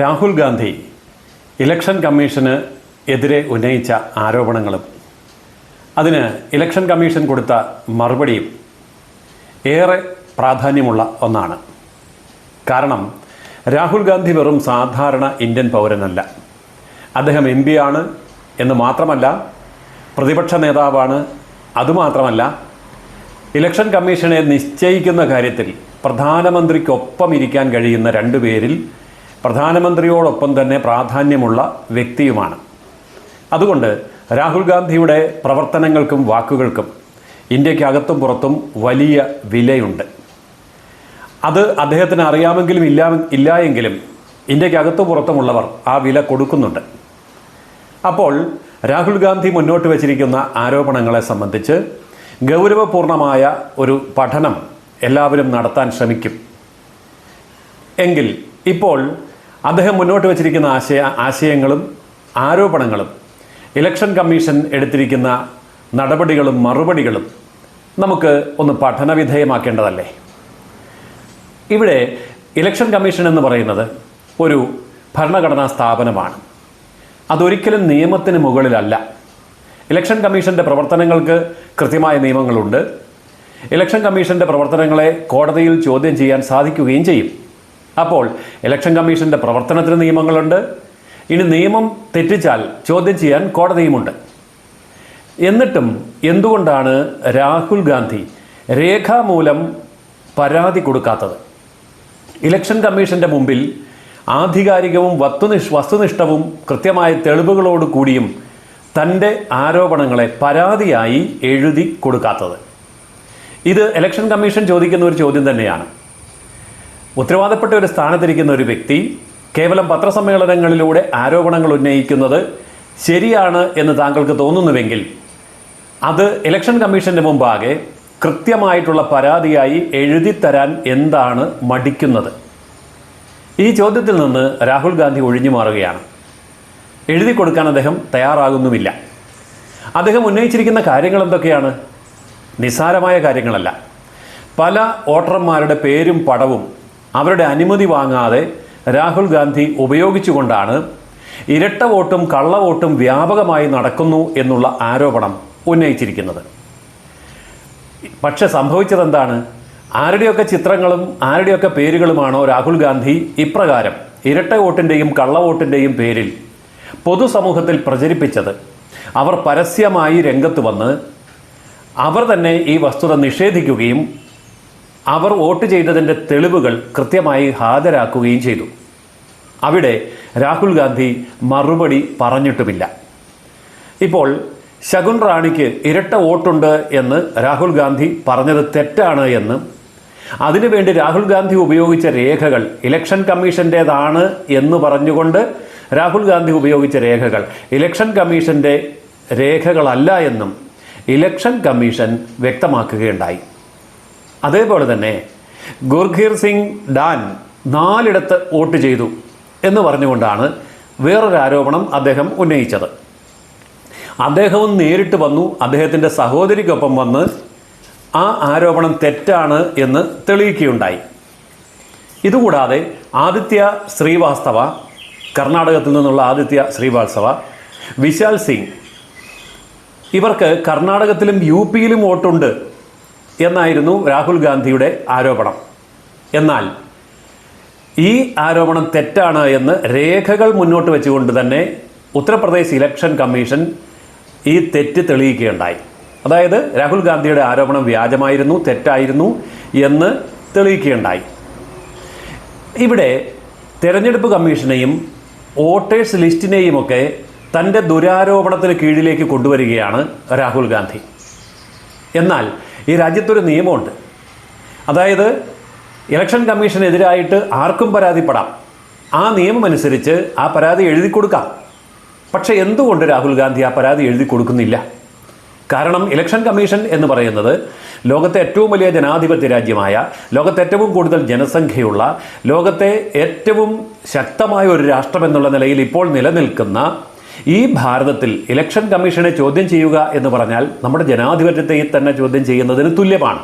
Rahul Gandhi election commission എതിരെ ഉന്നയിച്ച ആരോപണങ്ങളും അതിന് ഇലക്ഷൻ കമ്മീഷൻ കൊടുത്ത മറുപടിയും ഏറെ പ്രാധാന്യമുള്ള ഒന്നാണ്. കാരണം രാഹുൽ ഗാന്ധി വെറും സാധാരണ ഇന്ത്യൻ പൗരനല്ല. അദ്ദേഹം എം പി ആണ് എന്ന് മാത്രമല്ല പ്രതിപക്ഷ നേതാവാണ്. അതുമാത്രമല്ല ഇലക്ഷൻ കമ്മീഷനെ നിശ്ചയിക്കുന്ന കാര്യത്തിൽ പ്രധാനമന്ത്രിക്കൊപ്പം ഇരിക്കാൻ കഴിയുന്ന രണ്ടുപേരിൽ പ്രധാനമന്ത്രിയോടൊപ്പം തന്നെ പ്രാധാന്യമുള്ള വ്യക്തിയുമാണ്. അതുകൊണ്ട് രാഹുൽ ഗാന്ധിയുടെ പ്രവർത്തനങ്ങൾക്കും വാക്കുകൾക്കും ഇന്ത്യക്കകത്തും പുറത്തും വലിയ വിലയുണ്ട്. അത് അദ്ദേഹത്തിന് അറിയാമെങ്കിലും ഇല്ല ഇല്ല എങ്കിലും ഇന്ത്യക്കകത്തും പുറത്തുമുള്ളവർ ആ വില കൊടുക്കുന്നുണ്ട്. അപ്പോൾ രാഹുൽ ഗാന്ധി മുന്നോട്ട് വച്ചിരിക്കുന്ന ആരോപണങ്ങളെ സംബന്ധിച്ച് ഗൗരവപൂർണമായ ഒരു പഠനം എല്ലാവരും നടത്താൻ ശ്രമിക്കും. എങ്കിൽ ഇപ്പോൾ അദ്ദേഹം മുന്നോട്ട് വച്ചിരിക്കുന്ന ആശയ ആശയങ്ങളും ആരോപണങ്ങളും ഇലക്ഷൻ കമ്മീഷൻ എടുത്തിരിക്കുന്ന നടപടികളും മറുപടികളും നമുക്ക് ഒന്ന് പഠനവിധേയമാക്കേണ്ടതല്ലേ? ഇവിടെ ഇലക്ഷൻ കമ്മീഷൻ എന്ന് പറയുന്നത് ഒരു ഭരണഘടനാ സ്ഥാപനമാണ്. അതൊരിക്കലും നിയമത്തിന് മുകളിലല്ല. ഇലക്ഷൻ കമ്മീഷന്റെ പ്രവർത്തനങ്ങൾക്ക് കൃത്യമായ നിയമങ്ങളുണ്ട്. ഇലക്ഷൻ കമ്മീഷന്റെ പ്രവർത്തനങ്ങളെ കോടതിയിൽ ചോദ്യം ചെയ്യാൻ സാധിക്കുകയും ചെയ്യും. അപ്പോൾ ഇലക്ഷൻ കമ്മീഷന്റെ പ്രവർത്തനത്തിന് നിയമങ്ങളുണ്ട്. ഇനി നിയമം തെറ്റിച്ചാൽ ചോദ്യം ചെയ്യാൻ കോടതിയുമുണ്ട്. എന്നിട്ടും എന്തുകൊണ്ടാണ് രാഹുൽ ഗാന്ധി രേഖാമൂലം പരാതി കൊടുക്കാത്തത്? ഇലക്ഷൻ കമ്മീഷന്റെ മുമ്പിൽ ആധികാരികവും വസ്തുനിഷ് വസ്തുനിഷ്ഠവും കൃത്യമായ തെളിവുകളോട് കൂടിയും തന്റെ ആരോപണങ്ങളെ പരാതിയായി എഴുതി കൊടുക്കാത്തത്. ഇത് ഇലക്ഷൻ കമ്മീഷൻ ചോദിക്കുന്ന ഒരു ചോദ്യം തന്നെയാണ്. ഉത്തരവാദപ്പെട്ട ഒരു സ്ഥാനത്തിരിക്കുന്ന ഒരു വ്യക്തി കേവലം പത്രസമ്മേളനങ്ങളിലൂടെ ആരോപണങ്ങൾ ഉന്നയിക്കുന്നത് ശരിയാണ് എന്ന് താങ്കൾക്ക് തോന്നുന്നുവെങ്കിൽ അത് ഇലക്ഷൻ കമ്മീഷന്റെ മുമ്പാകെ കൃത്യമായിട്ടുള്ള പരാതിയായി എഴുതിത്തരാൻ എന്താണ് മടിക്കുന്നത്? ഈ ചോദ്യത്തിൽ നിന്ന് രാഹുൽ ഗാന്ധി ഒഴിഞ്ഞു മാറുകയാണ്. എഴുതി കൊടുക്കാൻ അദ്ദേഹം തയ്യാറാകുന്നുമില്ല. അദ്ദേഹം ഉന്നയിച്ചിരിക്കുന്ന കാര്യങ്ങൾ എന്തൊക്കെയാണ്? നിസ്സാരമായ കാര്യങ്ങളല്ല. പല വോട്ടർമാരുടെ പേരും പടവും അവരുടെ അനുമതി വാങ്ങാതെ രാഹുൽ ഗാന്ധി ഉപയോഗിച്ചുകൊണ്ടാണ് ഇരട്ട വോട്ടും കള്ളവോട്ടും വ്യാപകമായി നടക്കുന്നു എന്നുള്ള ആരോപണം ഉന്നയിച്ചിരിക്കുന്നത്. പക്ഷെ സംഭവിച്ചതെന്താണ്? ആരുടെയൊക്കെ ചിത്രങ്ങളും ആരുടെയൊക്കെ പേരുകളുമാണോ രാഹുൽ ഗാന്ധി ഇപ്രകാരം ഇരട്ട വോട്ടിന്റെയും കള്ളവോട്ടിന്റെയും പേരിൽ പൊതുസമൂഹത്തിൽ പ്രചരിപ്പിച്ചത്? അവർ പരസ്യമായി രംഗത്ത് വന്ന് അവർ തന്നെ ഈ വസ്തുത നിഷേധിക്കുകയും അവർ വോട്ട് ചെയ്തതിന്റെ തെളിവുകൾ കൃത്യമായി ഹാജരാക്കുകയും ചെയ്തു. അവിടെ രാഹുൽ ഗാന്ധി മറുപടി പറഞ്ഞിട്ടുമില്ല. ഇപ്പോൾ ശകുൻ റാണിക്ക് ഇരട്ട വോട്ടുണ്ട് എന്ന് രാഹുൽ ഗാന്ധി പറഞ്ഞത് തെറ്റാണ് എന്ന് അതിനുവേണ്ടി രാഹുൽ ഗാന്ധി ഉപയോഗിച്ച രേഖകൾ ഇലക്ഷൻ കമ്മീഷന്റേതാണ് എന്ന് പറഞ്ഞുകൊണ്ട് രാഹുൽ ഗാന്ധി ഉപയോഗിച്ച രേഖകൾ ഇലക്ഷൻ കമ്മീഷന്റെ രേഖകളല്ല എന്നും ഇലക്ഷൻ കമ്മീഷൻ വ്യക്തമാക്കുകയുണ്ടായി. അതേപോലെ തന്നെ ഗുർഖീർ സിംഗ് ഡാൻ നാലിടത്ത് വോട്ട് ചെയ്തു എന്ന് പറഞ്ഞുകൊണ്ടാണ് വേറൊരു ആരോപണം അദ്ദേഹം ഉന്നയിച്ചത്. അദ്ദേഹവും നേരിട്ട് വന്നു അദ്ദേഹത്തിന്റെ സഹോദരിക്കൊപ്പം വന്ന് ആ ആരോപണം തെറ്റാണ് എന്ന് തെളിയിക്കുകയുണ്ടായി. ഇതുകൂടാതെ ആദിത്യ ശ്രീവാസ്തവ കർണാടകത്തിൽ നിന്നുള്ള ആദിത്യ ശ്രീവാസ്തവ വിശാൽ സിംഗ് ഇവർക്ക് കർണാടകത്തിലും യു പിയിലും വോട്ടുണ്ട്. എന്നായിരുന്നു രാഹുൽ ഗാന്ധിയുടെ ആരോപണം. എന്നാൽ ഈ ആരോപണം തെറ്റാണ് എന്ന് രേഖകൾ മുന്നോട്ട് വെച്ചുകൊണ്ട് തന്നെ ഉത്തർപ്രദേശ് ഇലക്ഷൻ കമ്മീഷൻ ഈ തെറ്റ് തെളിയിക്കുകയുണ്ടായി. അതായത് രാഹുൽ ഗാന്ധിയുടെ ആരോപണം വ്യാജമായിരുന്നു തെറ്റായിരുന്നു എന്ന് തെളിയിക്കുകയുണ്ടായി. ഇവിടെ തെരഞ്ഞെടുപ്പ് കമ്മീഷനെയും വോട്ടേഴ്സ് ലിസ്റ്റിനെയുമൊക്കെ തന്റെ ദുരാരോപണത്തിന് കീഴിലേക്ക് കൊണ്ടുവരികയാണ് രാഹുൽ ഗാന്ധി. എന്നാൽ ഈ രാജ്യത്തൊരു നിയമമുണ്ട്. അതായത് ഇലക്ഷൻ കമ്മീഷനെതിരായിട്ട് ആർക്കും പരാതിപ്പെടാം. ആ നിയമമനുസരിച്ച് ആ പരാതി എഴുതി കൊടുക്കാം. പക്ഷേ എന്തുകൊണ്ട് രാഹുൽ ഗാന്ധി ആ പരാതി എഴുതി കൊടുക്കുന്നില്ല? കാരണം ഇലക്ഷൻ കമ്മീഷൻ എന്ന് പറയുന്നത് ലോകത്തെ ഏറ്റവും വലിയ ജനാധിപത്യ രാജ്യമായ ലോകത്തെ ഏറ്റവും കൂടുതൽ ജനസംഖ്യയുള്ള ലോകത്തെ ഏറ്റവും ശക്തമായ ഒരു രാഷ്ട്രം എന്നുള്ള നിലയിൽ ഇപ്പോൾ നിലനിൽക്കുന്ന ഈ ഭാരതത്തിൽ ഇലക്ഷൻ കമ്മീഷനെ ചോദ്യം ചെയ്യുക എന്ന് പറഞ്ഞാൽ നമ്മുടെ ജനാധിപത്യത്തെ തന്നെ ചോദ്യം ചെയ്യുന്നതിന് തുല്യമാണ്.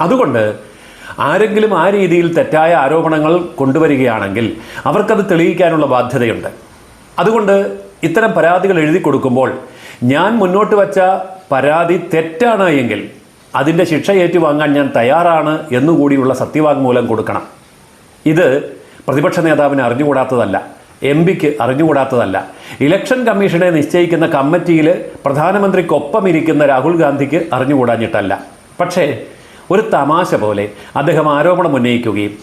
അതുകൊണ്ട് ആരെങ്കിലും ആ രീതിയിൽ തെറ്റായ ആരോപണങ്ങൾ കൊണ്ടുവരികയാണെങ്കിൽ അവർക്കത് തെളിയിക്കാനുള്ള ബാധ്യതയുണ്ട്. അതുകൊണ്ട് ഇത്തരം പരാതികൾ എഴുതി കൊടുക്കുമ്പോൾ ഞാൻ മുന്നോട്ട് വച്ച പരാതി തെറ്റാണ് എങ്കിൽ അതിന്റെ ശിക്ഷ ഏറ്റുവാങ്ങാൻ ഞാൻ തയ്യാറാണ് എന്നുകൂടിയുള്ള സത്യവാങ്മൂലം കൊടുക്കണം. ഇത് പ്രതിപക്ഷ നേതാവിന് അറിഞ്ഞുകൂടാത്തതല്ല. എം പിക്ക് അറിഞ്ഞുകൂടാത്തതല്ല. ഇലക്ഷൻ കമ്മീഷനെ നിശ്ചയിക്കുന്ന കമ്മിറ്റിയിൽ പ്രധാനമന്ത്രിക്കൊപ്പം ഇരിക്കുന്ന രാഹുൽ ഗാന്ധിക്ക് അറിഞ്ഞുകൂടാഞ്ഞിട്ടല്ല. പക്ഷേ ഒരു തമാശ പോലെ അദ്ദേഹം ആരോപണം ഉന്നയിക്കുകയും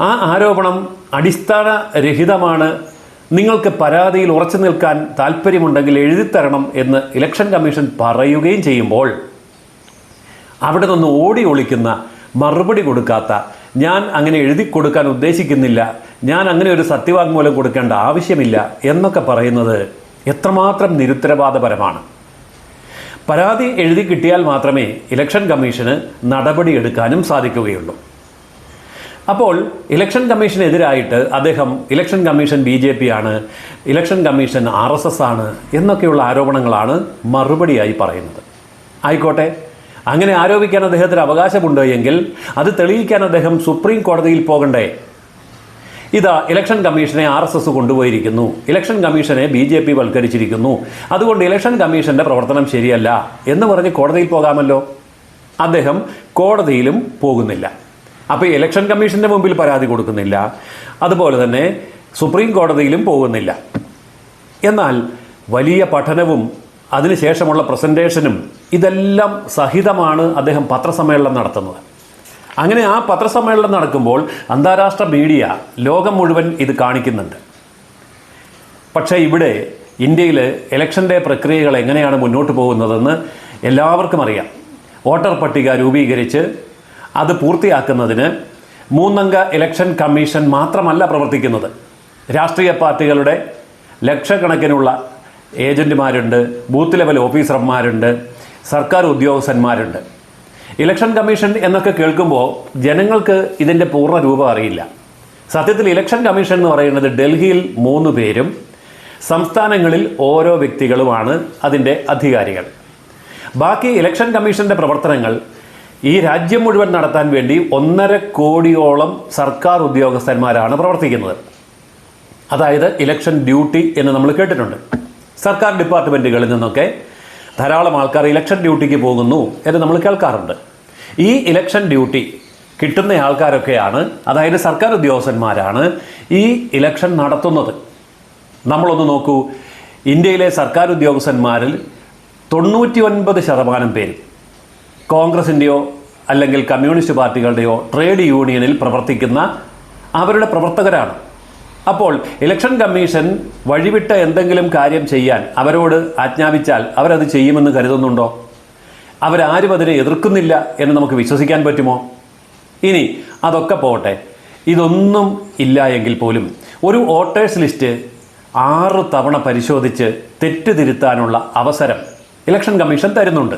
ആ ആരോപണം അടിസ്ഥാനരഹിതമാണ്. നിങ്ങൾക്ക് പരാതിയിൽ ഉറച്ചു നിൽക്കാൻ താല്പര്യമുണ്ടെങ്കിൽ എഴുതിത്തരണം എന്ന് ഇലക്ഷൻ കമ്മീഷൻ പറയുകയും ചെയ്യുമ്പോൾ അവിടെ നിന്ന് ഓടി ഒളിക്കുന്ന മറുപടി കൊടുക്കാത്ത ഞാൻ അങ്ങനെ എഴുതി കൊടുക്കാൻ ഉദ്ദേശിക്കുന്നില്ല ഞാൻ അങ്ങനെ ഒരു സത്യവാങ്മൂലം കൊടുക്കേണ്ട ആവശ്യമില്ല എന്നൊക്കെ പറയുന്നത് എത്രമാത്രം നിരുത്തരവാദപരമാണ്. പരാതി എഴുതി കിട്ടിയാൽ മാത്രമേ ഇലക്ഷൻ കമ്മീഷന് നടപടിയെടുക്കാനും സാധിക്കുകയുള്ളൂ. അപ്പോൾ ഇലക്ഷൻ കമ്മീഷനെതിരായിട്ട് അദ്ദേഹം election commission B J P ആണ് election commission R S S ആണ് എന്നൊക്കെയുള്ള ആരോപണങ്ങളാണ് മറുപടിയായി പറയുന്നത്. ആയിക്കോട്ടെ. അങ്ങനെ ആരോപിക്കാൻ അദ്ദേഹത്തിന് അവകാശമുണ്ട് എങ്കിൽ അത് തെളിയിക്കാൻ അദ്ദേഹം സുപ്രീം കോടതിയിൽ പോകണ്ടേ? ഇതാ ഇലക്ഷൻ കമ്മീഷനെ ആർ എസ് എസ് കൊണ്ടുപോയിരിക്കുന്നു. ഇലക്ഷൻ കമ്മീഷനെ ബി ജെ പി വൽക്കരിച്ചിരിക്കുന്നു. അതുകൊണ്ട് ഇലക്ഷൻ കമ്മീഷന്റെ പ്രവർത്തനം ശരിയല്ല എന്ന് പറഞ്ഞ് കോടതിയിൽ പോകാമല്ലോ? അദ്ദേഹം കോടതിയിലും പോകുന്നില്ല. അപ്പോൾ ഇലക്ഷൻ കമ്മീഷന്റെ മുമ്പിൽ പരാതി കൊടുക്കുന്നില്ല. അതുപോലെ തന്നെ സുപ്രീം കോടതിയിലും പോകുന്നില്ല. എന്നാൽ വലിയ പഠനവും അതിനുശേഷമുള്ള പ്രസന്റേഷനും ഇതെല്ലാം സഹിതമാണ് അദ്ദേഹം പത്രസമ്മേളനം നടത്തുന്നത്. അങ്ങനെ ആ പത്രസമ്മേളനം നടക്കുമ്പോൾ അന്താരാഷ്ട്ര മീഡിയ ലോകം മുഴുവൻ ഇത് കാണിക്കുന്നുണ്ട്. പക്ഷേ ഇവിടെ ഇന്ത്യയിൽ ഇലക്ഷന്റെ പ്രക്രിയകൾ എങ്ങനെയാണ് മുന്നോട്ട് പോകുന്നതെന്ന് എല്ലാവർക്കും അറിയാം. വോട്ടർ പട്ടിക രൂപീകരിച്ച് അത് പൂർത്തിയാക്കുന്നതിന് മൂന്നംഗ ഇലക്ഷൻ കമ്മീഷൻ മാത്രമല്ല പ്രവർത്തിക്കുന്നത്. രാഷ്ട്രീയ പാർട്ടികളുടെ ലക്ഷക്കണക്കിനുള്ള ഏജന്റുമാരുണ്ട് ബൂത്ത് ലെവൽ ഓഫീസർമാരുണ്ട് സർക്കാർ ഉദ്യോഗസ്ഥന്മാരുണ്ട്. ഇലക്ഷൻ കമ്മീഷൻ എന്നൊക്കെ കേൾക്കുമ്പോൾ ജനങ്ങൾക്ക് ഇതിന്റെ പൂർണ രൂപം അറിയില്ല. സത്യത്തിൽ ഇലക്ഷൻ കമ്മീഷൻ എന്ന് പറയുന്നത് ഡൽഹിയിൽ മൂന്ന് പേരും സംസ്ഥാനങ്ങളിൽ ഓരോ വ്യക്തികളുമാണ് അതിന്റെ അധികാരികൾ. ബാക്കി ഇലക്ഷൻ കമ്മീഷന്റെ പ്രവർത്തനങ്ങൾ ഈ രാജ്യം മുഴുവൻ നടത്താൻ വേണ്ടി ഒന്നര കോടിയോളം സർക്കാർ ഉദ്യോഗസ്ഥന്മാരാണ് പ്രവർത്തിക്കുന്നത്. അതായത് ഇലക്ഷൻ ഡ്യൂട്ടി എന്ന് നമ്മൾ കേട്ടിട്ടുണ്ട്. സർക്കാർ ഡിപ്പാർട്ട്മെന്റുകളിൽ നിന്നൊക്കെ ധാരാളം ആൾക്കാർ ഇലക്ഷൻ ഡ്യൂട്ടിക്ക് പോകുന്നു എന്ന് നമ്മൾ കേൾക്കാറുണ്ട്. ഈ ഇലക്ഷൻ ഡ്യൂട്ടി കിട്ടുന്ന ആൾക്കാരൊക്കെയാണ് അതായത് സർക്കാർ ഉദ്യോഗസ്ഥന്മാരാണ് ഈ ഇലക്ഷൻ നടത്തുന്നത്. നമ്മളൊന്ന് നോക്കൂ ഇന്ത്യയിലെ സർക്കാർ ഉദ്യോഗസ്ഥന്മാരിൽ തൊണ്ണൂറ്റി ഒൻപത് ശതമാനം പേര് കോൺഗ്രസിന്റെയോ അല്ലെങ്കിൽ കമ്മ്യൂണിസ്റ്റ് പാർട്ടികളുടെയോ ട്രേഡ് യൂണിയനിൽ പ്രവർത്തിക്കുന്ന അവരുടെ പ്രവർത്തകരാണ്. അപ്പോൾ ഇലക്ഷൻ കമ്മീഷൻ വഴിവിട്ട എന്തെങ്കിലും കാര്യം ചെയ്യാൻ അവരോട് ആജ്ഞാപിച്ചാൽ അവരത് ചെയ്യുമെന്ന് കരുതുന്നുണ്ടോ? അവരാരും അതിനെ എതിർക്കുന്നില്ല എന്ന് നമുക്ക് വിശ്വസിക്കാൻ പറ്റുമോ? ഇനി അതൊക്കെ പോട്ടെ ഇതൊന്നും ഇല്ല എങ്കിൽ പോലും ഒരു വോട്ടേഴ്സ് ലിസ്റ്റ് ആറ് തവണ പരിശോധിച്ച് തെറ്റുതിരുത്താനുള്ള അവസരം ഇലക്ഷൻ കമ്മീഷൻ തരുന്നുണ്ട്.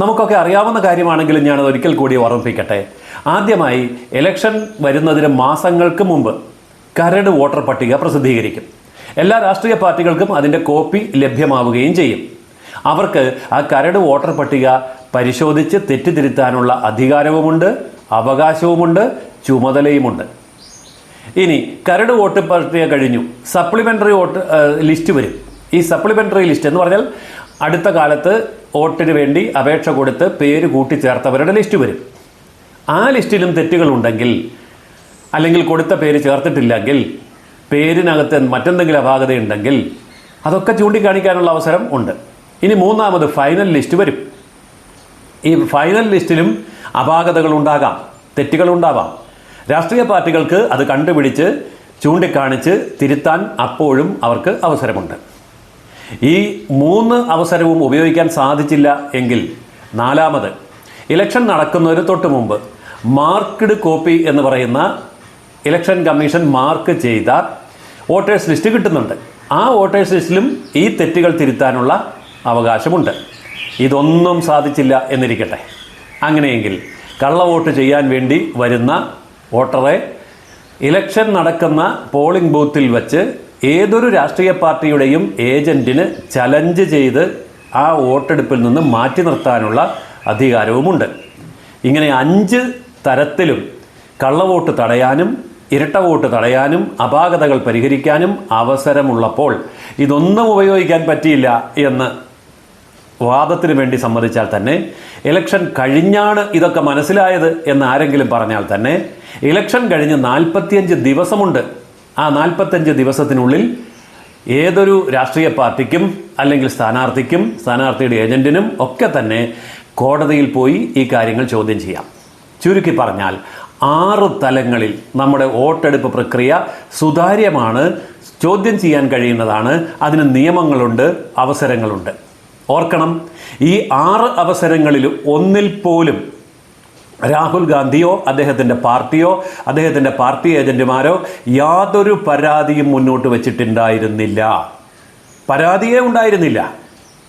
നമുക്കൊക്കെ അറിയാവുന്ന കാര്യമാണെങ്കിലും ഞാനത് ഒരിക്കൽ കൂടി ഓർമ്മിപ്പിക്കട്ടെ. ആദ്യമായി ഇലക്ഷൻ വരുന്നതിന് മാസങ്ങൾക്ക് മുമ്പ് കരട് വോട്ടർ പട്ടിക പ്രസിദ്ധീകരിക്കും. എല്ലാ രാഷ്ട്രീയ പാർട്ടികൾക്കും അതിന്റെ കോപ്പി ലഭ്യമാവുകയും ചെയ്യും. അവർക്ക് ആ കരട് വോട്ടർ പട്ടിക പരിശോധിച്ച് തെറ്റിതിരുത്താനുള്ള അധികാരവുമുണ്ട് അവകാശവുമുണ്ട് ചുമതലയുമുണ്ട്. ഇനി കരട് വോട്ട് പട്ടിക കഴിഞ്ഞു. സപ്ലിമെന്ററി വോട്ട് ലിസ്റ്റ് വരും. ഈ സപ്ലിമെന്ററി ലിസ്റ്റ് എന്ന് പറഞ്ഞാൽ അടുത്ത കാലത്ത് വോട്ടിന് വേണ്ടി അപേക്ഷ കൊടുത്ത് പേര് കൂട്ടിച്ചേർത്തവരുടെ ലിസ്റ്റ് വരും. ആ ലിസ്റ്റിലും തെറ്റുകളുണ്ടെങ്കിൽ അല്ലെങ്കിൽ കൊടുത്ത പേര് ചേർത്തിട്ടില്ലെങ്കിൽ പേരിനകത്ത് മറ്റെന്തെങ്കിലും അപാകതയുണ്ടെങ്കിൽ അതൊക്കെ ചൂണ്ടിക്കാണിക്കാനുള്ള അവസരം ഉണ്ട്. ഇനി മൂന്നാമത് ഫൈനൽ ലിസ്റ്റ് വരും. ഈ ഫൈനൽ ലിസ്റ്റിലും അപാകതകൾ ഉണ്ടാകാം തെറ്റുകൾ ഉണ്ടാവാം. രാഷ്ട്രീയ പാർട്ടികൾക്ക് അത് കണ്ടുപിടിച്ച് ചൂണ്ടിക്കാണിച്ച് തിരുത്താൻ അപ്പോഴും അവർക്ക് അവസരമുണ്ട്. ഈ മൂന്ന് അവസരവും ഉപയോഗിക്കാൻ സാധിച്ചില്ല എങ്കിൽ നാലാമത് ഇലക്ഷൻ നടക്കുന്നതിന് തൊട്ട് മുമ്പ് മാർക്ക്ഡ് കോപ്പി എന്ന് പറയുന്ന ഇലക്ഷൻ കമ്മീഷൻ മാർക്ക് ചെയ്ത വോട്ടേഴ്സ് ലിസ്റ്റ് കിട്ടുന്നുണ്ട്. ആ വോട്ടേഴ്സ് ലിസ്റ്റിലും ഈ തെറ്റുകൾ തിരുത്താനുള്ള അവകാശമുണ്ട്. ഇതൊന്നും സാധിച്ചില്ല എന്നിരിക്കട്ടെ. അങ്ങനെയെങ്കിൽ കള്ളവോട്ട് ചെയ്യാൻ വേണ്ടി വരുന്ന വോട്ടറെ ഇലക്ഷൻ നടക്കുന്ന പോളിംഗ് ബൂത്തിൽ വച്ച് ഏതൊരു രാഷ്ട്രീയ പാർട്ടിയുടെയും ഏജന്റിന് ചലഞ്ച് ചെയ്ത് ആ വോട്ടെടുപ്പിൽ നിന്ന് മാറ്റി നിർത്താനുള്ള അധികാരവുമുണ്ട്. ഇങ്ങനെ അഞ്ച് തരത്തിലും കള്ളവോട്ട് തടയാനും ഇരട്ട വോട്ട് തടയാനും അപാകതകൾ പരിഹരിക്കാനും അവസരമുള്ളപ്പോൾ ഇതൊന്നും ഉപയോഗിക്കാൻ പറ്റിയില്ല എന്ന് വാദത്തിന് വേണ്ടി സമ്മതിച്ചാൽ തന്നെ ഇലക്ഷൻ കഴിഞ്ഞാണ് ഇതൊക്കെ മനസ്സിലായത് എന്ന് ആരെങ്കിലും പറഞ്ഞാൽ തന്നെ ഇലക്ഷൻ കഴിഞ്ഞ് നാൽപ്പത്തിയഞ്ച് ദിവസമുണ്ട്. ആ നാൽപ്പത്തഞ്ച് ദിവസത്തിനുള്ളിൽ ഏതൊരു രാഷ്ട്രീയ പാർട്ടിക്കും അല്ലെങ്കിൽ സ്ഥാനാർത്ഥിക്കും സ്ഥാനാർത്ഥിയുടെ ഏജന്റിനും ഒക്കെ തന്നെ കോടതിയിൽ പോയി ഈ കാര്യങ്ങൾ ചോദ്യം ചെയ്യാം. ചുരുക്കി പറഞ്ഞാൽ ആറ് തലങ്ങളിൽ നമ്മുടെ വോട്ടെടുപ്പ് പ്രക്രിയ സുതാര്യമാണ് ചോദ്യം ചെയ്യാൻ കഴിയുന്നതാണ് അതിന് നിയമങ്ങളുണ്ട് അവസരങ്ങളുണ്ട്. ഓർക്കണം ഈ ആറ് അവസരങ്ങളിൽ ഒന്നിൽ പോലും രാഹുൽ ഗാന്ധിയോ അദ്ദേഹത്തിന്റെ പാർട്ടിയോ അദ്ദേഹത്തിന്റെ പാർട്ടി ഏജന്റുമാരോ യാതൊരു പരാതിയും മുന്നോട്ട് വച്ചിട്ടുണ്ടായിരുന്നില്ല. പരാതിയേ ഉണ്ടായിരുന്നില്ല.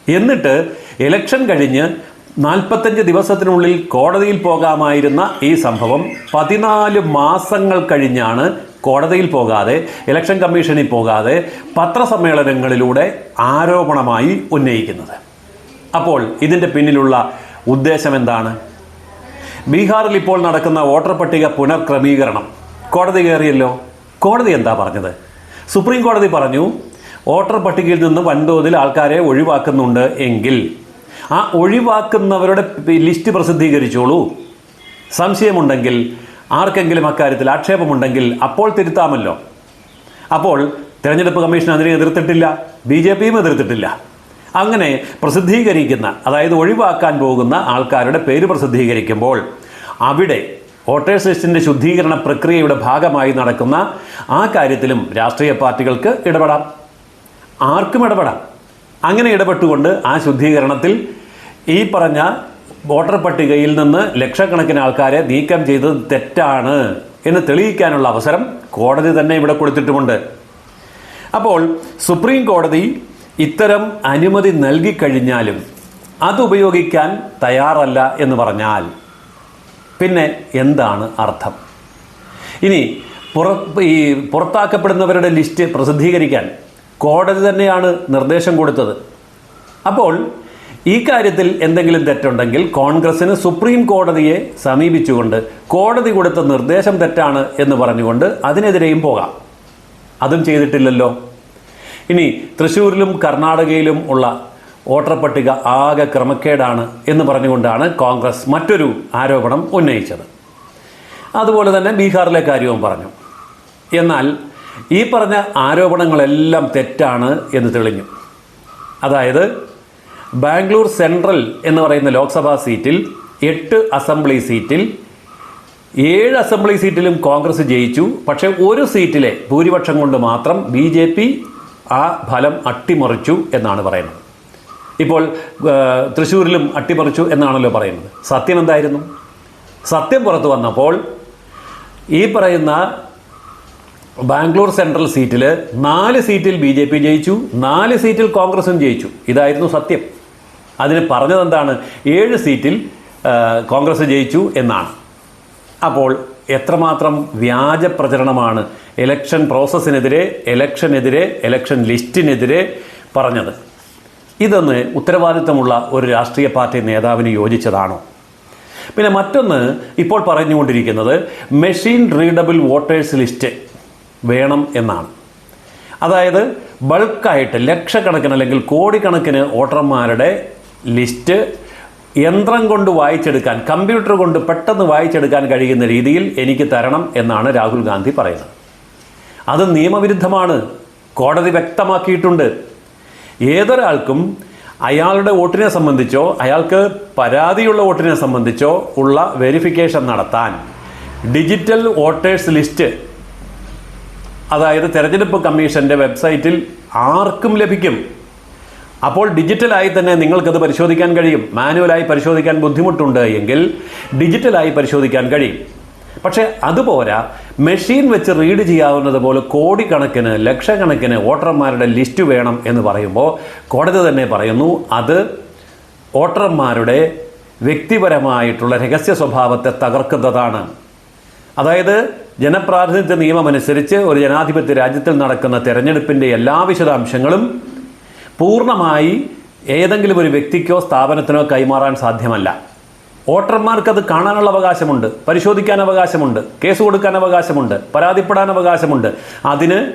എന്നിട്ട് ഇലക്ഷൻ കഴിഞ്ഞ് നാൽപ്പത്തഞ്ച് ദിവസത്തിനുള്ളിൽ കോടതിയിൽ പോകാമായിരുന്ന ഈ സംഭവം പതിനാല് മാസങ്ങൾ കഴിഞ്ഞാണ് കോടതിയിൽ പോകാതെ ഇലക്ഷൻ കമ്മീഷനിൽ പോകാതെ പത്രസമ്മേളനങ്ങളിലൂടെ ആരോപണമായി ഉന്നയിക്കുന്നത്. അപ്പോൾ ഇതിന്റെ പിന്നിലുള്ള ഉദ്ദേശം എന്താണ്? ബീഹാറിൽ ഇപ്പോൾ നടക്കുന്ന വോട്ടർ പട്ടിക പുനർക്രമീകരണം കോടതി കയറിയല്ലോ? കോടതി എന്താ പറഞ്ഞത്? സുപ്രീം കോടതി പറഞ്ഞു വോട്ടർ പട്ടികയിൽ നിന്ന് വൻതോതിൽ ആൾക്കാരെ ഒഴിവാക്കുന്നുണ്ട് എങ്കിൽ ആ ഒഴിവാക്കുന്നവരുടെ ലിസ്റ്റ് പ്രസിദ്ധീകരിച്ചോളൂ. സംശയമുണ്ടെങ്കിൽ ആർക്കെങ്കിലും അക്കാര്യത്തിൽ ആക്ഷേപമുണ്ടെങ്കിൽ അപ്പോൾ തിരുത്താമല്ലോ. അപ്പോൾ തിരഞ്ഞെടുപ്പ് കമ്മീഷൻ അതിനെ എതിർത്തിട്ടില്ല ബി ജെ പിയും എതിർത്തിട്ടില്ല. അങ്ങനെ പ്രസിദ്ധീകരിക്കുന്ന അതായത് ഒഴിവാക്കാൻ പോകുന്ന ആൾക്കാരുടെ പേര് പ്രസിദ്ധീകരിക്കുമ്പോൾ അവിടെ വോട്ടേഴ്സ് ലിസ്റ്റിന്റെ ശുദ്ധീകരണ പ്രക്രിയയുടെ ഭാഗമായി നടക്കുന്ന ആ കാര്യത്തിലും രാഷ്ട്രീയ പാർട്ടികൾക്ക് ഇടപെടാം. ആർക്കും ഇടപെടാം. അങ്ങനെ ഇടപെട്ടുകൊണ്ട് ആ ശുദ്ധീകരണത്തിൽ ഈ പറഞ്ഞ വോട്ടർ പട്ടികയിൽ നിന്ന് ലക്ഷക്കണക്കിന് ആൾക്കാരെ നീക്കം ചെയ്തത് തെറ്റാണ് എന്ന് തെളിയിക്കാനുള്ള അവസരം കോടതി തന്നെ ഇവിടെ കൊടുത്തിട്ടുമുണ്ട്. അപ്പോൾ സുപ്രീം കോടതി ഇത്തരം അനുമതി നൽകിക്കഴിഞ്ഞാലും അത് ഉപയോഗിക്കാൻ തയ്യാറല്ല എന്ന് പറഞ്ഞാൽ പിന്നെ എന്താണ് അർത്ഥം? ഇനി പുറ ഈ പുറത്താക്കപ്പെടുന്നവരുടെ ലിസ്റ്റ് പ്രസിദ്ധീകരിക്കാൻ കോടതി തന്നെയാണ് നിർദ്ദേശം കൊടുത്തത്. അപ്പോൾ ഈ കാര്യത്തിൽ എന്തെങ്കിലും തെറ്റുണ്ടെങ്കിൽ കോൺഗ്രസിന് സുപ്രീം കോടതിയെ സമീപിച്ചുകൊണ്ട് കോടതി കൊടുത്ത നിർദ്ദേശം തെറ്റാണ് എന്ന് പറഞ്ഞുകൊണ്ട് അതിനെതിരെയും പോകാം. അതും ചെയ്തിട്ടില്ലല്ലോ. ഇനി തൃശ്ശൂരിലും കർണാടകയിലും ഉള്ള വോട്ടർ പട്ടിക ആകെ ക്രമക്കേടാണ് എന്ന് പറഞ്ഞുകൊണ്ടാണ് കോൺഗ്രസ് മറ്റൊരു ആരോപണം ഉന്നയിച്ചത്. അതുപോലെ തന്നെ ബീഹാറിലെ കാര്യവും പറഞ്ഞു. എന്നാൽ ഈ പറഞ്ഞ ആരോപണങ്ങളെല്ലാം തെറ്റാണ് എന്ന് തെളിഞ്ഞു. അതായത് ബാംഗ്ലൂർ സെൻട്രൽ എന്ന് പറയുന്ന ലോക്സഭാ സീറ്റിൽ എട്ട് അസംബ്ലി സീറ്റിൽ ഏഴ് അസംബ്ലി സീറ്റിലും കോൺഗ്രസ് ജയിച്ചു. പക്ഷേ ഒരു സീറ്റിലെ ഭൂരിപക്ഷം കൊണ്ട് മാത്രം ബി ജെ പി ആ ഫലം അട്ടിമറിച്ചു എന്നാണ് പറയുന്നത്. ഇപ്പോൾ തൃശ്ശൂരിലും അട്ടിമറിച്ചു എന്നാണല്ലോ പറയുന്നത്. സത്യം എന്തായിരുന്നു? സത്യം പുറത്തു വന്നപ്പോൾ ഈ പറയുന്ന ബാംഗ്ലൂർ സെൻട്രൽ സീറ്റിൽ നാല് സീറ്റിൽ ബി ജെ പി ജയിച്ചു നാല് സീറ്റിൽ കോൺഗ്രസും ജയിച്ചു. ഇതായിരുന്നു സത്യം. അതിന് പറഞ്ഞത് എന്താണ് ഏഴ് സീറ്റിൽ കോൺഗ്രസ് ജയിച്ചു എന്നാണ്. അപ്പോൾ എത്രമാത്രം വ്യാജ പ്രചരണമാണ് ഇലക്ഷൻ പ്രോസസ്സിനെതിരെ ഇലക്ഷനെതിരെ ഇലക്ഷൻ ലിസ്റ്റിനെതിരെ പറഞ്ഞത്? ഇതൊന്ന് ഉത്തരവാദിത്തമുള്ള ഒരു രാഷ്ട്രീയ പാർട്ടി നേതാവിന് യോജിച്ചതാണോ? പിന്നെ മറ്റൊന്ന് ഇപ്പോൾ പറഞ്ഞുകൊണ്ടിരിക്കുന്നത് മെഷീൻ റീഡബിൾ വോട്ടേഴ്സ് ലിസ്റ്റ് വേണം എന്നാണ്. അതായത് ബൾക്കായിട്ട് ലക്ഷക്കണക്കിന് അല്ലെങ്കിൽ കോടിക്കണക്കിന് വോട്ടർമാരുടെ ലിസ്റ്റ് യന്ത്രം കൊണ്ട് വായിച്ചെടുക്കാൻ കമ്പ്യൂട്ടർ കൊണ്ട് പെട്ടെന്ന് വായിച്ചെടുക്കാൻ കഴിയുന്ന രീതിയിൽ എനിക്ക് തരണം എന്നാണ് രാഹുൽ ഗാന്ധി പറയുന്നത്. അത് നിയമവിരുദ്ധമാണ്. കോടതി വ്യക്തമാക്കിയിട്ടുണ്ട്. ഏതൊരാൾക്കും അയാളുടെ വോട്ടിനെ സംബന്ധിച്ചോ അയാൾക്ക് പരാതിയുള്ള വോട്ടിനെ സംബന്ധിച്ചോ ഉള്ള വെരിഫിക്കേഷൻ നടത്താൻ ഡിജിറ്റൽ വോട്ടേഴ്സ് ലിസ്റ്റ് അതായത് തെരഞ്ഞെടുപ്പ് കമ്മീഷന്റെ വെബ്സൈറ്റിൽ ആർക്കും ലഭിക്കും. അപ്പോൾ ഡിജിറ്റലായി തന്നെ നിങ്ങൾക്കത് പരിശോധിക്കാൻ കഴിയും. മാനുവലായി പരിശോധിക്കാൻ ബുദ്ധിമുട്ടുണ്ട് എങ്കിൽ ഡിജിറ്റലായി പരിശോധിക്കാൻ കഴിയും. പക്ഷേ അതുപോരാ മെഷീൻ വെച്ച് റീഡ് ചെയ്യാവുന്നത് പോലെ കോടിക്കണക്കിന് ലക്ഷക്കണക്കിന് വോട്ടർമാരുടെ ലിസ്റ്റ് വേണം എന്ന് പറയുമ്പോൾ കോടതി തന്നെ പറയുന്നു അത് വോട്ടർമാരുടെ വ്യക്തിപരമായിട്ടുള്ള രഹസ്യ സ്വഭാവത്തെ തകർക്കുന്നതാണ്. അതായത് ജനപ്രാതിനിധ്യ നിയമമനുസരിച്ച് ഒരു ജനാധിപത്യ രാജ്യത്തിൽ നടക്കുന്ന തെരഞ്ഞെടുപ്പിന്റെ എല്ലാ വിശദാംശങ്ങളും പൂർണമായി ഏതെങ്കിലും ഒരു വ്യക്തിക്കോ സ്ഥാപനത്തിനോ കൈമാറാൻ സാധ്യമല്ല. വോട്ടർമാർക്ക് അത് കാണാനുള്ള അവകാശമുണ്ട് പരിശോധിക്കാൻ അവകാശമുണ്ട് കേസ് കൊടുക്കാൻ അവകാശമുണ്ട് പരാതിപ്പെടാൻ അവകാശമുണ്ട്. അതിന്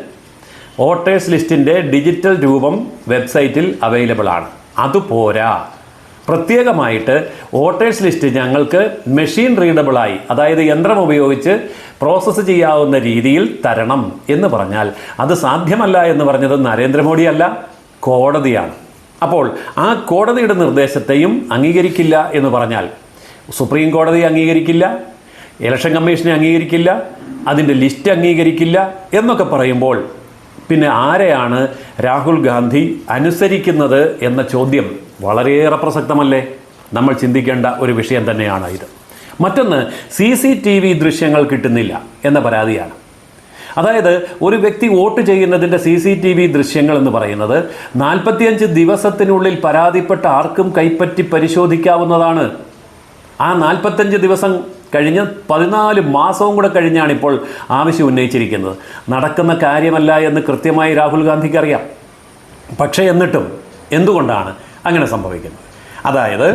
വോട്ടേഴ്സ് ലിസ്റ്റിന്റെ ഡിജിറ്റൽ രൂപം വെബ്സൈറ്റിൽ അവൈലബിൾ ആണ്. അതുപോരാ പ്രത്യേകമായിട്ട് വോട്ടേഴ്സ് ലിസ്റ്റ് ഞങ്ങൾക്ക് മെഷീൻ റീഡബിളായി അതായത് യന്ത്രം ഉപയോഗിച്ച് പ്രോസസ്സ് ചെയ്യാവുന്ന രീതിയിൽ തരണം എന്ന് പറഞ്ഞാൽ അത് സാധ്യമല്ല എന്ന് പറഞ്ഞത് നരേന്ദ്രമോദിയല്ല കോടതിയാണ്. അപ്പോൾ ആ കോടതിയുടെ നിർദ്ദേശത്തെയും അംഗീകരിക്കില്ല എന്ന് പറഞ്ഞാൽ സുപ്രീം കോടതി അംഗീകരിക്കില്ല ഇലക്ഷൻ കമ്മീഷനെ അംഗീകരിക്കില്ല അതിന്റെ ലിസ്റ്റ് അംഗീകരിക്കില്ല എന്നൊക്കെ പറയുമ്പോൾ പിന്നെ ആരെയാണ് രാഹുൽ ഗാന്ധി അനുസരിക്കുന്നത് എന്ന ചോദ്യം വളരെയേറെ പ്രസക്തമല്ലേ? നമ്മൾ ചിന്തിക്കേണ്ട ഒരു വിഷയം തന്നെയാണ് ഇത്. മറ്റൊന്ന് സി സി ടി വി ദൃശ്യങ്ങൾ കിട്ടുന്നില്ല എന്ന പരാതിയാണ്. അതായത് ഒരു വ്യക്തി വോട്ട് ചെയ്യുന്നതിന്റെ സി സി ടി വി ദൃശ്യങ്ങൾ എന്ന് പറയുന്നത് നാൽപ്പത്തിയഞ്ച് ദിവസത്തിനുള്ളിൽ പരാതിപ്പെട്ട ആർക്കും കൈപ്പറ്റി പരിശോധിക്കാവുന്നതാണ്. ആ നാൽപ്പത്തഞ്ച് ദിവസം കഴിഞ്ഞ് പതിനാല് മാസവും കൂടെ കഴിഞ്ഞാണ് ഇപ്പോൾ ആവശ്യം ഉന്നയിച്ചിരിക്കുന്നത്. നടക്കുന്ന കാര്യമല്ല എന്ന് കൃത്യമായി രാഹുൽ ഗാന്ധിക്ക് അറിയാം. പക്ഷേ എന്നിട്ടും എന്തുകൊണ്ടാണ് അങ്ങനെ സംഭവിക്കുന്നത്? അതായത്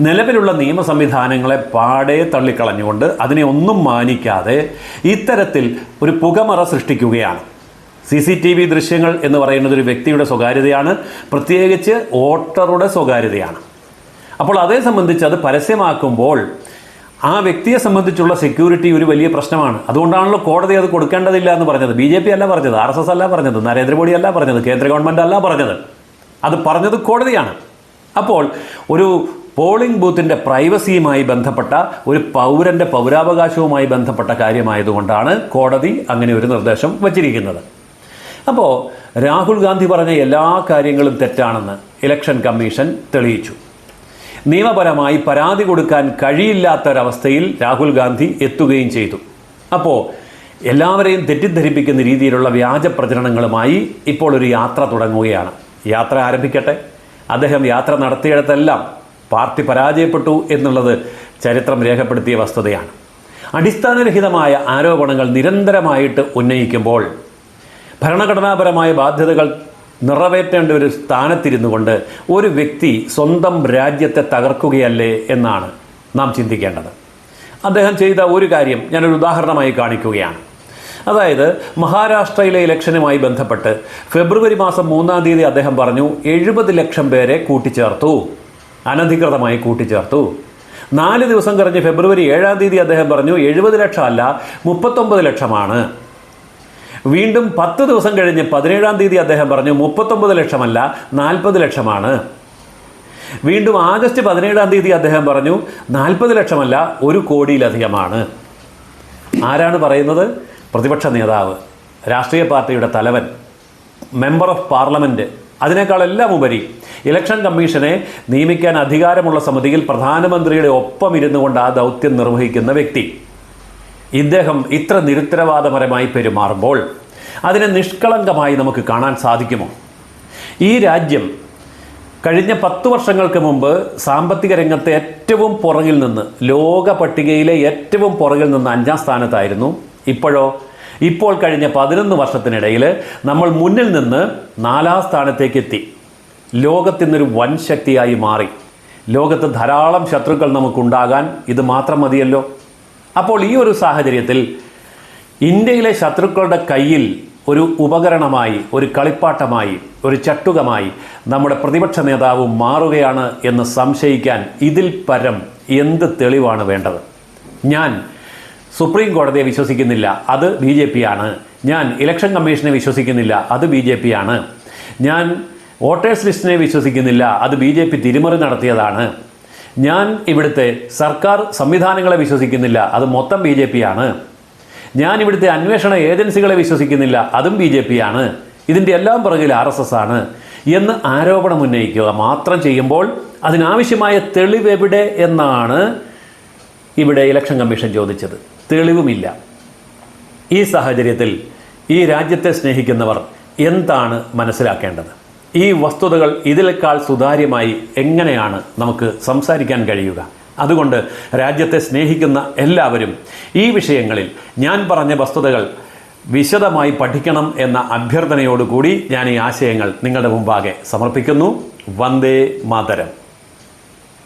നിലവിലുള്ള നിയമ സംവിധാനങ്ങളെ പാടെ തള്ളിക്കളഞ്ഞുകൊണ്ട് അതിനെ ഒന്നും മാനിക്കാതെ ഇത്തരത്തിൽ ഒരു പുകമറ സൃഷ്ടിക്കുകയാണ്. സി സി ടി വി ദൃശ്യങ്ങൾ എന്ന് പറയുന്നത് ഒരു വ്യക്തിയുടെ സ്വകാര്യതയാണ് പ്രത്യേകിച്ച് വോട്ടറുടെ സ്വകാര്യതയാണ്. അപ്പോൾ അതേ സംബന്ധിച്ച് അത് പരസ്യമാക്കുമ്പോൾ ആ വ്യക്തിയെ സംബന്ധിച്ചുള്ള സെക്യൂരിറ്റി ഒരു വലിയ പ്രശ്നമാണ്. അതുകൊണ്ടാണല്ലോ കോടതി അത് കൊടുക്കേണ്ടതില്ല എന്ന് പറഞ്ഞത്. ബി ജെ പി അല്ല പറഞ്ഞത് ആർ എസ് എസ് അല്ല പറഞ്ഞത് നരേന്ദ്രമോദി അല്ല പറഞ്ഞത് കേന്ദ്ര ഗവൺമെന്റ് അല്ല പറഞ്ഞത്. അത് പറഞ്ഞത് കോടതിയാണ്. അപ്പോൾ ഒരു പോളിംഗ് ബൂത്തിന്റെ പ്രൈവസിയുമായി ബന്ധപ്പെട്ട ഒരു പൗരന്റെ പൗരാവകാശവുമായി ബന്ധപ്പെട്ട കാര്യമായതുകൊണ്ടാണ് കോടതി അങ്ങനെ ഒരു നിർദ്ദേശം വച്ചിരിക്കുന്നത്. അപ്പോൾ രാഹുൽ ഗാന്ധി പറഞ്ഞ എല്ലാ കാര്യങ്ങളും തെറ്റാണെന്ന് ഇലക്ഷൻ കമ്മീഷൻ തെളിയിച്ചു. നിയമപരമായി പരാതി കൊടുക്കാൻ കഴിയില്ലാത്തൊരവസ്ഥയിൽ രാഹുൽ ഗാന്ധി എത്തുകയും ചെയ്തു. അപ്പോൾ എല്ലാവരെയും തെറ്റിദ്ധരിപ്പിക്കുന്ന രീതിയിലുള്ള വ്യാജ പ്രചരണങ്ങളുമായി ഇപ്പോൾ ഒരു യാത്ര തുടങ്ങുകയാണ്. യാത്ര ആരംഭിക്കട്ടെ. അദ്ദേഹം യാത്ര നടത്തിയിടത്തെല്ലാം പാർട്ടി പരാജയപ്പെട്ടു എന്നുള്ളത് ചരിത്രം രേഖപ്പെടുത്തിയ വസ്തുതയാണ്. അടിസ്ഥാനരഹിതമായ ആരോപണങ്ങൾ നിരന്തരമായിട്ട് ഉന്നയിക്കുമ്പോൾ ഭരണഘടനാപരമായ ബാധ്യതകൾ നിറവേറ്റേണ്ട ഒരു സ്ഥാനത്തിരുന്നു കൊണ്ട് ഒരു വ്യക്തി സ്വന്തം രാജ്യത്തെ തകർക്കുകയല്ലേ എന്നാണ് നാം ചിന്തിക്കേണ്ടത്. അദ്ദേഹം ചെയ്ത ഒരു കാര്യം ഞാനൊരു ഉദാഹരണമായി കാണിക്കുകയാണ്. അതായത് മഹാരാഷ്ട്രയിലെ ഇലക്ഷനുമായി ബന്ധപ്പെട്ട് ഫെബ്രുവരി മാസം മൂന്നാം തീയതി അദ്ദേഹം പറഞ്ഞു എഴുപത് ലക്ഷം പേരെ കൂട്ടിച്ചേർത്തു. അനധികൃതമായി കൂട്ടിച്ചേർത്തു. നാല് ദിവസം കഴിഞ്ഞ് ഫെബ്രുവരി ഏഴാം തീയതി അദ്ദേഹം പറഞ്ഞു എഴുപത് ലക്ഷം അല്ല മുപ്പത്തൊമ്പത് ലക്ഷമാണ്. വീണ്ടും പത്ത് ദിവസം കഴിഞ്ഞ് പതിനേഴാം തീയതി അദ്ദേഹം പറഞ്ഞു മുപ്പത്തൊമ്പത് ലക്ഷമല്ല നാൽപ്പത് ലക്ഷമാണ്. വീണ്ടും ആഗസ്റ്റ് പതിനേഴാം തീയതി അദ്ദേഹം പറഞ്ഞു നാൽപ്പത് ലക്ഷമല്ല ഒരു കോടിയിലധികമാണ്. ആരാണ് പറയുന്നത്? പ്രതിപക്ഷ നേതാവ് രാഷ്ട്രീയ പാർട്ടിയുടെ തലവൻ മെമ്പർ ഓഫ് പാർലമെന്റ് അതിനേക്കാളെല്ലാം ഉപരി ഇലക്ഷൻ കമ്മീഷനെ നിയമിക്കാൻ അധികാരമുള്ള സമിതിയിൽ പ്രധാനമന്ത്രിയുടെ ഒപ്പം ഇരുന്നു കൊണ്ട് ആ ദൗത്യം നിർവഹിക്കുന്ന വ്യക്തി. ഇദ്ദേഹം ഇത്ര നിരുത്തരവാദപരമായി പെരുമാറുമ്പോൾ അതിനെ നിഷ്കളങ്കമായി നമുക്ക് കാണാൻ സാധിക്കുമോ? ഈ രാജ്യം കഴിഞ്ഞ പത്ത് വർഷങ്ങൾക്ക് മുമ്പ് സാമ്പത്തിക രംഗത്തെ ഏറ്റവും പുറകിൽ നിന്ന് ലോക പട്ടികയിലെ ഏറ്റവും പുറകിൽ നിന്ന് അഞ്ചാം സ്ഥാനത്തായിരുന്നു. ഇപ്പോഴോ? ഇപ്പോൾ കഴിഞ്ഞ പതിനൊന്ന് വർഷത്തിനിടയിൽ നമ്മൾ മുന്നിൽ നിന്ന് നാലാം സ്ഥാനത്തേക്ക് എത്തി ലോകത്തിന്നൊരു വൻ ശക്തിയായി മാറി. ലോകത്ത് ധാരാളം ശത്രുക്കൾ നമുക്കുണ്ടാകാൻ ഇത് മാത്രം മതിയല്ലോ. അപ്പോൾ ഈ ഒരു സാഹചര്യത്തിൽ ഇന്ത്യയിലെ ശത്രുക്കളുടെ കയ്യിൽ ഒരു ഉപകരണമായി ഒരു കളിപ്പാട്ടമായി ഒരു ചട്ടുകമായി നമ്മുടെ പ്രതിപക്ഷ നേതാവ് മാറുകയാണ് എന്ന് സംശയിക്കാൻ ഇതിൽ പരം എന്ത് തെളിവാണ് വേണ്ടത്? ഞാൻ സുപ്രീം കോടതിയെ വിശ്വസിക്കുന്നില്ല. അത് ബി ജെ പി ആണ്. ഞാൻ ഇലക്ഷൻ കമ്മീഷനെ വിശ്വസിക്കുന്നില്ല. അത് ബി ജെ പി ആണ്. ഞാൻ വോട്ടേഴ്സ് ലിസ്റ്റിനെ വിശ്വസിക്കുന്നില്ല. അത് ബി ജെ പി തിരിമറി നടത്തിയതാണ്. ഞാൻ ഇവിടുത്തെ സർക്കാർ സംവിധാനങ്ങളെ വിശ്വസിക്കുന്നില്ല. അത് മൊത്തം ബി ജെ പി ആണ് ഞാൻ ഇവിടുത്തെ അന്വേഷണ ഏജൻസികളെ വിശ്വസിക്കുന്നില്ല. അതും ബി ജെ പി ആണ് ഇതിന്റെ എല്ലാം പുറകിൽ ആർ എസ് എസ് ആണ് എന്ന് ആരോപണം ഉന്നയിക്കുക മാത്രം ചെയ്യുമ്പോൾ അതിനാവശ്യമായ തെളിവ് എവിടെ എന്നാണ് ഇവിടെ ഇലക്ഷൻ കമ്മീഷൻ ചോദിച്ചത്. തെളിവുമില്ല. ഈ സാഹചര്യത്തിൽ ഈ രാജ്യത്തെ സ്നേഹിക്കുന്നവർ എന്താണ് മനസ്സിലാക്കേണ്ടത്? ഈ വസ്തുതകൾ ഇതിലേക്കാൾ സുതാര്യമായി എങ്ങനെയാണ് നമുക്ക് സംസാരിക്കാൻ കഴിയുക? അതുകൊണ്ട് രാജ്യത്തെ സ്നേഹിക്കുന്ന എല്ലാവരും ഈ വിഷയങ്ങളിൽ ഞാൻ പറഞ്ഞ വസ്തുതകൾ വിശദമായി പഠിക്കണം എന്ന അഭ്യർത്ഥനയോടുകൂടി ഞാൻ ഈ ആശയങ്ങൾ നിങ്ങളുടെ മുമ്പാകെ സമർപ്പിക്കുന്നു. വന്ദേ മാതരം.